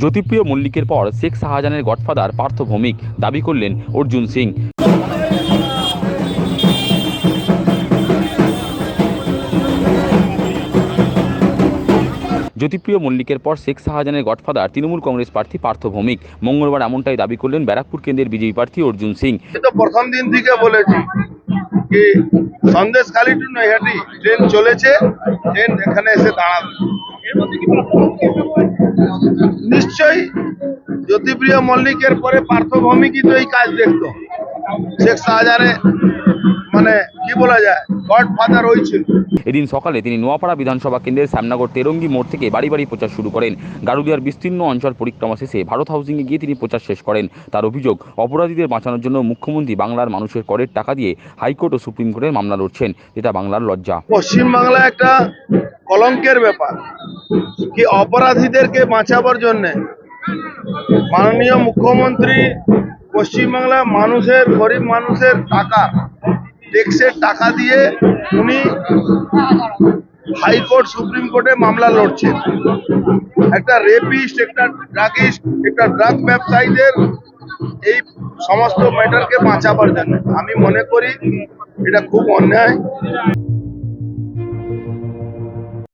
জ্যোতিপ্রিয় মল্লিকের পর শেখ শাহজাহানের গডফাদার পার্থ ভৌমিক দাবি করলেন অর্জুন সিং। জ্যোতিপ্রিয় মল্লিকের পর শেখ শাহজাহানের গডফাদার তৃণমূল কংগ্রেস প্রার্থী পার্থ ভৌমিক মঙ্গলবার এমনটাই দাবি করলেন ব্যারাকপুর কেন্দ্রের বিজেপি প্রার্থী অর্জুন সিং। প্রথম দিন থেকে বলেছি সন্দেশ খালি টু ট্রেন চলেছে, ট্রেন এখানে এসে দাঁড়াবে। নিশ্চয়ই জ্যোতিপ্রিয় মল্লিকের পরে পার্থ ভৌমিকই তো এই কাজ দেখতো। শেখ শাহজাহানে মানে কি বলা যায় গড ফাদার হয়েছিল। এদিন সকালে তিনি নোয়াপাড়া বিধানসভা কেন্দ্রের শ্যামনগর তেরঙ্গি মোড় থেকে বাড়ি বাড়ি প্রচার শুরু করেন। গারুদিয়ার বিস্তীর্ণ অঞ্চল পরিক্রমা শেষে ভারত হাউসিংয়ে গিয়ে তিনি প্রচার শেষ করেন। তার অভিযোগ অপরাধীদের বাঁচানোর জন্য মুখ্যমন্ত্রী বাংলার মানুষের করের টাকা দিয়ে হাইকোর্ট ও সুপ্রিম কোর্টের মামলা লড়ছেন যেটা বাংলার লজ্জা। পশ্চিমবাংলা একটা কলঙ্কের ব্যাপার। কি অপরাধীদেরকে বাঁচাবার জন্যে মাননীয় মুখ্যমন্ত্রী পশ্চিমবাংলার মানুষের, গরিব মানুষের টাকা, ট্যাক্সের টাকা দিয়ে উনি হাইকোর্ট, সুপ্রিম কোর্টে মামলা লড়ছেন। একটা রেপিস্ট, একটা ড্রাগিস্ট, একটা ড্রাগ ব্যবসায়ীদের এই সমস্ত ম্যাটারকে বাঁচাবার জন্য। আমি মনে করি এটা খুব অন্যায়।